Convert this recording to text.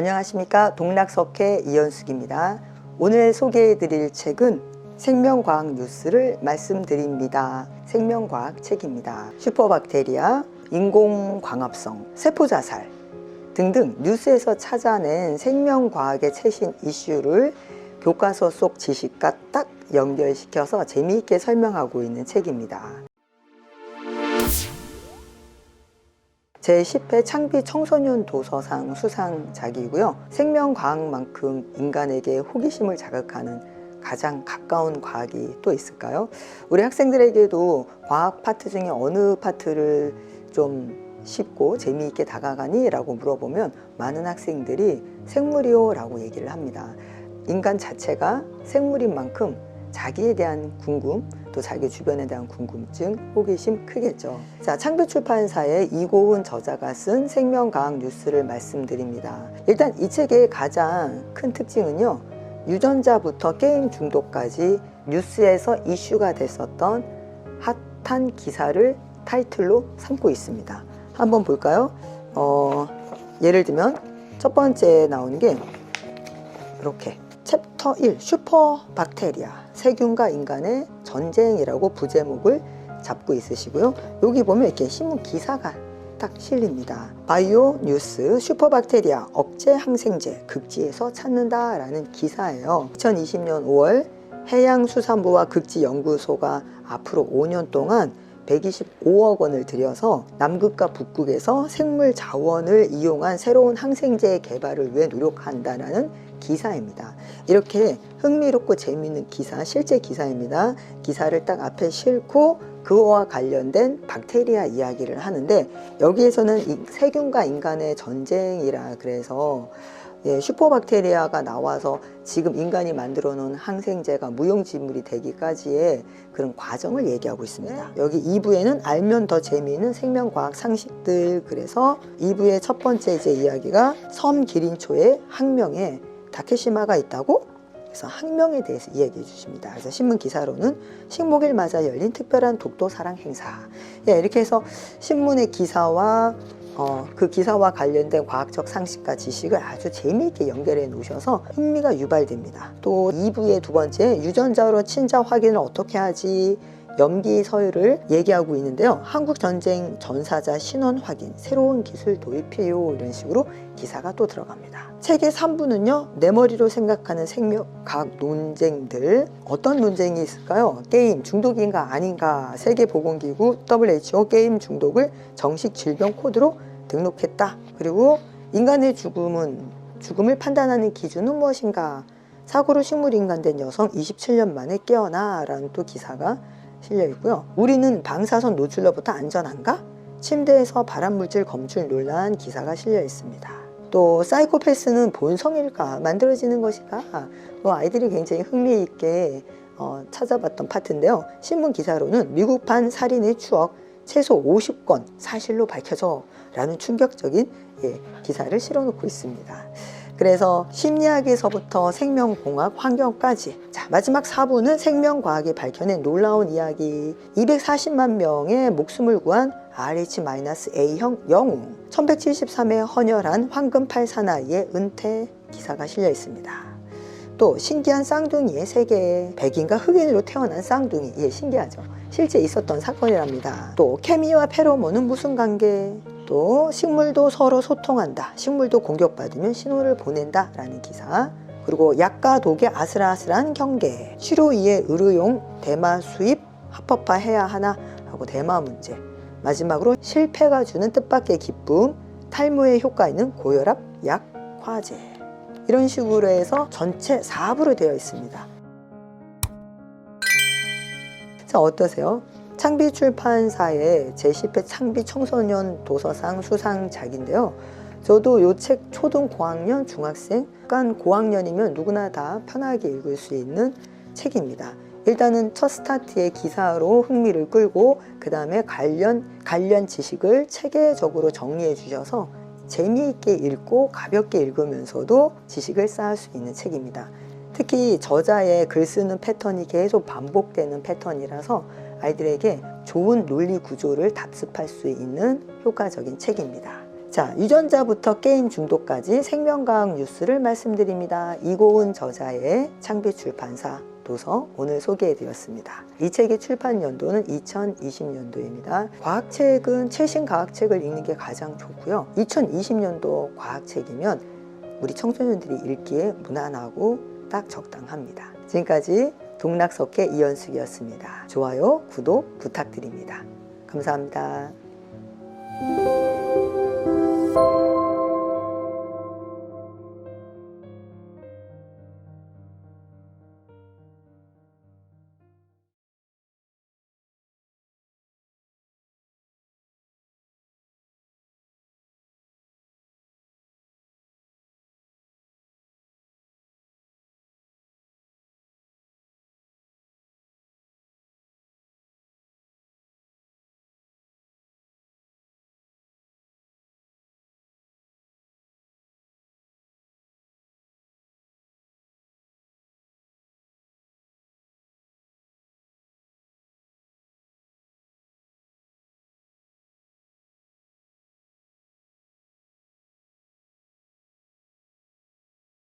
안녕하십니까 동락석회 이현숙입니다. 오늘 소개해 드릴 책은 생명과학 뉴스를 말씀드립니다. 생명과학 책입니다. 슈퍼박테리아, 인공광합성, 세포자살 등등 뉴스에서 찾아낸 생명과학의 최신 이슈를 교과서 속 지식과 딱 연결시켜서 재미있게 설명하고 있는 책입니다. 제10회 창비 청소년 도서상 수상작이고요. 생명과학만큼 인간에게 호기심을 자극하는 가장 가까운 과학이 또 있을까요? 우리 학생들에게도 과학 파트 중에 어느 파트를 좀 쉽고 재미있게 다가가니? 라고 물어보면 많은 학생들이 생물이요 라고 얘기를 합니다. 인간 자체가 생물인 만큼 자기에 대한 궁금, 또 자기 주변에 대한 궁금증, 호기심 크겠죠. 자, 창비 출판사의 이고은 저자가 쓴 생명과학 뉴스를 말씀드립니다. 일단 이 책의 가장 큰 특징은요. 유전자부터 게임 중독까지 뉴스에서 이슈가 됐었던 핫한 기사를 타이틀로 삼고 있습니다. 한번 볼까요? 어, 예를 들면 첫 번째 나온 게 이렇게 챕터 1 슈퍼 박테리아 세균과 인간의 전쟁이라고 부제목을 잡고 있으시고요. 여기 보면 이렇게 신문 기사가 딱 실립니다. 바이오 뉴스 슈퍼박테리아 억제 항생제 극지에서 찾는다라는 기사예요. 2020년 5월 해양수산부와 극지연구소가 앞으로 5년 동안 125억 원을 들여서 남극과 북극에서 생물 자원을 이용한 새로운 항생제 개발을 위해 노력한다라는 기사입니다. 이렇게 흥미롭고 재미있는 기사, 실제 기사입니다. 기사를 딱 앞에 싣고 그와 관련된 박테리아 이야기를 하는데 여기에서는 이 세균과 인간의 전쟁이라 그래서 예, 슈퍼박테리아가 나와서 지금 인간이 만들어 놓은 항생제가 무용지물이 되기까지의 그런 과정을 얘기하고 있습니다. 여기 2부에는 알면 더 재미있는 생명과학 상식들 그래서 2부의 첫 번째 이제 이야기가 섬 기린초의 학명에 다케시마가 있다고 그래서 학명에 대해서 이야기해 주십니다. 그래서 신문 기사로는 식목일 맞아 열린 특별한 독도 사랑 행사. 예, 이렇게 해서 신문의 기사와 어, 그 기사와 관련된 과학적 상식과 지식을 아주 재미있게 연결해 놓으셔서 흥미가 유발됩니다. 또 2부의 두 번째 유전자로 친자 확인을 어떻게 하지? 염기 서열을 얘기하고 있는데요. 한국 전쟁 전사자 신원 확인, 새로운 기술 도입해요. 이런 식으로 기사가 또 들어갑니다. 책의 3부는요. 내 머리로 생각하는 생명과학 논쟁들. 어떤 논쟁이 있을까요? 게임 중독인가 아닌가? 세계보건기구 WHO 게임 중독을 정식 질병 코드로 등록했다. 그리고 인간의 죽음은 죽음을 판단하는 기준은 무엇인가? 사고로 식물인간 된 여성 27년 만에 깨어나라는 또 기사가 실려 있고요. 우리는 방사선 노출로부터 안전한가? 침대에서 발암물질 검출 논란 기사가 실려 있습니다. 또 사이코패스는 본성일까? 만들어지는 것일까? 뭐 아이들이 굉장히 흥미있게 어, 찾아봤던 파트인데요. 신문 기사로는 미국판 살인의 추억 최소 50건 사실로 밝혀져 라는 충격적인 예, 기사를 실어놓고 있습니다. 그래서 심리학에서부터 생명공학, 환경까지. 자, 마지막 4부는 생명과학이 밝혀낸 놀라운 이야기. 240만 명의 목숨을 구한 RH-A형 영웅. 1173회 헌혈한 황금팔 사나이의 은퇴 기사가 실려 있습니다. 또 신기한 쌍둥이의 세계. 백인과 흑인으로 태어난 쌍둥이. 예, 신기하죠. 실제 있었던 사건이랍니다. 또 케미와 페로몬은 무슨 관계? 또 식물도 서로 소통한다. 식물도 공격받으면 신호를 보낸다. 라는 기사. 그리고 약과 독의 아슬아슬한 경계. 치료 이의 의료용 대마 수입 합법화해야 하나? 하고 대마 문제. 마지막으로 실패가 주는 뜻밖의 기쁨. 탈모에 효과 있는 고혈압 약 화제. 이런 식으로 해서 전체 4부로 되어 있습니다. 자, 어떠세요? 창비 출판사의 제10회 창비 청소년 도서상 수상작인데요. 저도 이 책 초등 고학년, 중학생, 약간 고학년이면 누구나 다 편하게 읽을 수 있는 책입니다. 일단은 첫 스타트의 기사로 흥미를 끌고 그 다음에 관련 관련 지식을 체계적으로 정리해 주셔서 재미있게 읽고 가볍게 읽으면서도 지식을 쌓을 수 있는 책입니다. 특히 저자의 글 쓰는 패턴이 계속 반복되는 패턴이라서 아이들에게 좋은 논리 구조를 답습할 수 있는 효과적인 책입니다. 자, 유전자부터 게임 중독까지 생명과학 뉴스를 말씀드립니다. 이고은 저자의 창비 출판사 도서 오늘 소개해 드렸습니다. 이 책의 출판 연도는 2020년도입니다. 과학책은 최신 과학책을 읽는 게 가장 좋고요. 2020년도 과학책이면 우리 청소년들이 읽기에 무난하고 딱 적당합니다. 지금까지 동락석의 이현숙이었습니다. 좋아요, 구독 부탁드립니다. 감사합니다.